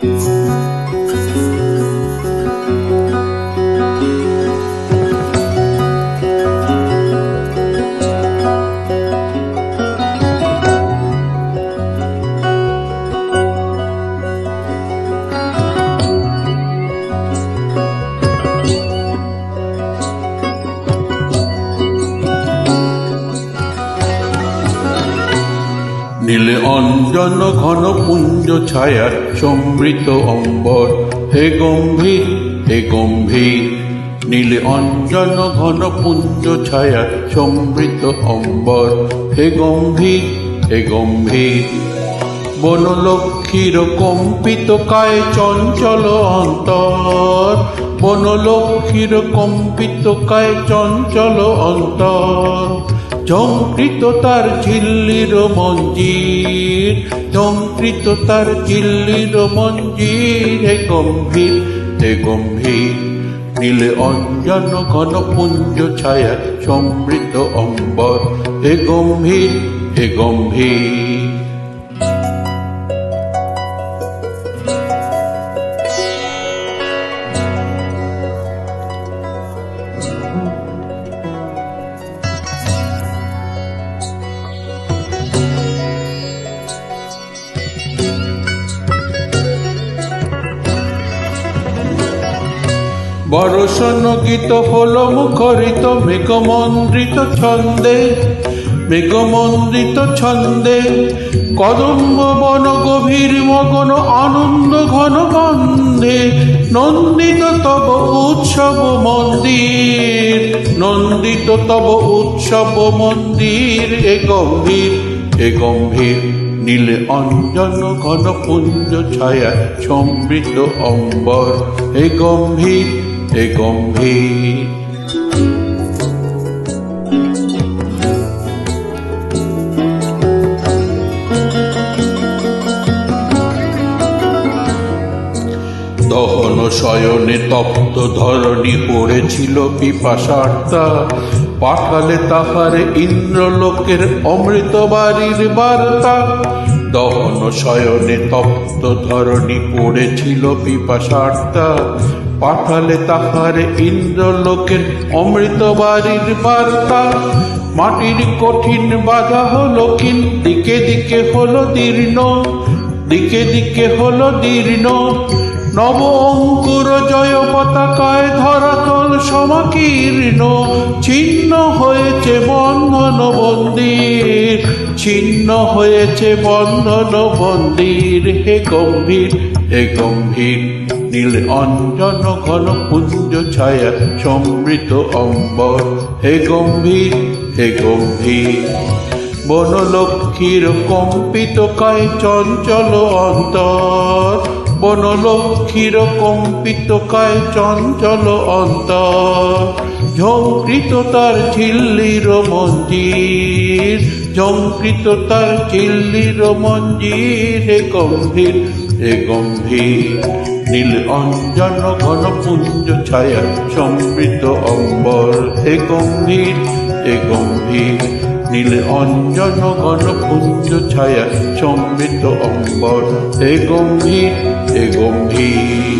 Música নীলে অঞ্জন ঘন পুঞ্জ ছায়া সমৃত অম্বর। হে গম্ভীর হে গম্ভীর, নীলে অঞ্জন ঘন পুঞ্জ ছায়া সমৃত অম্বর। হে গম্ভীর হে গম্ভীর, বনলক্ষ্মীর কম্পিত কায় চঞ্চল অন্তর। বনলক্ষ্মীর কম্পিত কায় চঞ্চল অন্তর। ঝঙ্কৃত তার ঝিল্লির মঞ্জির চমকৃত তার ঝিল্লির মঞ্জির, হে গম্ভীর হে গম্ভীর। নীলে অঞ্জন ঘন পুঞ্জ ছায়া, সমৃদ্ধ অম্বর। হে গম্ভীর হে গম্ভীর। বরষণ গীত হল মুখরিত মেঘমন্দ্রিত ছন্দে মেঘমন্দ্রিত ছন্দে। কদম্ব বন গভীর মগন আনন্দ ঘন গন্ধে নন্দিত তব উৎসব মন্দির, নন্দিত তব উৎসব মন্দির। এ গম্ভীর এ গম্ভীর নীলে অঞ্জন ঘন পুঞ্জ, ছায়া সমৃদ্ধ অম্বর। হে গম্ভীর হে গম্ভীর। দহন শয়নে তপ্ত ধরণী পড়েছিল পিপাসার্তা। পাঠালে তাহার ইন্দ্রলোকের অমৃত বাড়ির বার্তা। দহন শয়নে তপ্ত ধরণী পড়েছিল পিপাসার্তা পাঠালে তাহারে ইন্দ্রলোকের অমৃত বাড়ির বার্তা। মাটির কঠিন বাধা হলো কিন? দিকে দিকে হলো দীর্ণ। দিকে দিকে হলো দীর্ণ। নব অঙ্কুর জয় পতাকায় ধরাতল সমাকীর্ণ। ছিন্ন হয়েছে বন্ধন বন্দির। ছিন্ন হয়েছে বন্ধন বন্দির হে গম্ভীর হে গম্ভীর। নীল অঞ্জন ঘন পুঞ্জ ছায়া সমৃত অম্বর হে গম্ভীর হে গম্ভীর। বনলক্ষ্মীর কম্পিত কায় চঞ্চল অন্তর। বনলক্ষ্মীর কম্পিত কায় চঞ্চল অন্তর। ঝঙ্কৃত তার ঝিল্লির মঞ্জির ঝঙ্কৃত তার ঝিল্লির মঞ্জির হে গম্ভীর হে গম্ভীর। নীল অঞ্জন ঘন পুঞ্জ ছায়া সমৃদ্ধ অম্বর হে গম্ভীর হে গম্ভীর। নীল অঞ্জন ঘন পুঞ্জ ছায়া সমৃদ্ধ অম্বর হে গম্ভীর হে গম্ভীর।